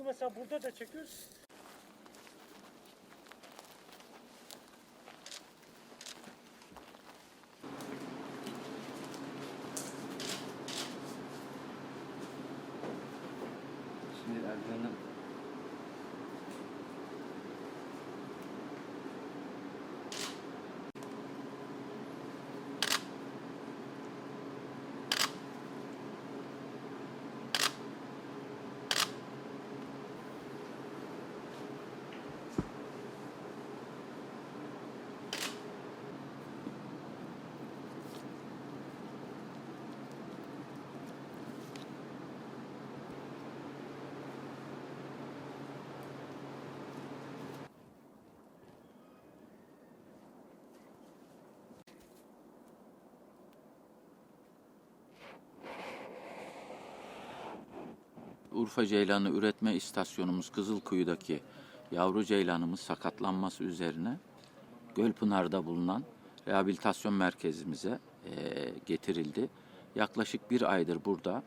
Bugün mesela burada da çekiyoruz. Şimdi Erdoğan'ın Urfa Ceylanı Üretme İstasyonumuz Kızılkuyu'daki yavru ceylanımız sakatlanması üzerine Gölpınar'da bulunan rehabilitasyon merkezimize eee, getirildi. Yaklaşık bir aydır burada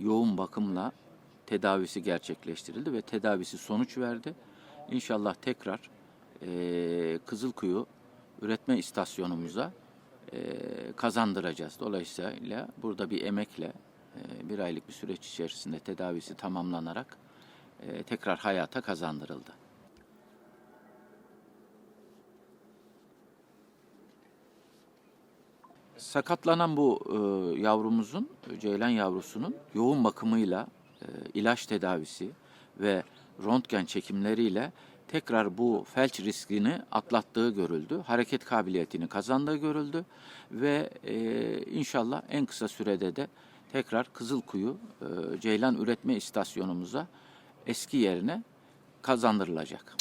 yoğun bakımla tedavisi gerçekleştirildi ve tedavisi sonuç verdi. İnşallah tekrar eee, Kızılkuyu üretme istasyonumuza eee, kazandıracağız. Dolayısıyla burada bir emekle bir aylık bir süreç içerisinde tedavisi tamamlanarak eee, tekrar hayata kazandırıldı. Sakatlanan bu e, yavrumuzun, ceylan yavrusunun yoğun bakımıyla, e, ilaç tedavisi ve röntgen çekimleriyle tekrar bu felç riskini atlattığı görüldü. Hareket kabiliyetini kazandığı görüldü ve e, inşallah en kısa sürede de tekrar Kızılkuyu e, Ceylan Üretme İstasyonumuza eski yerine kazandırılacak.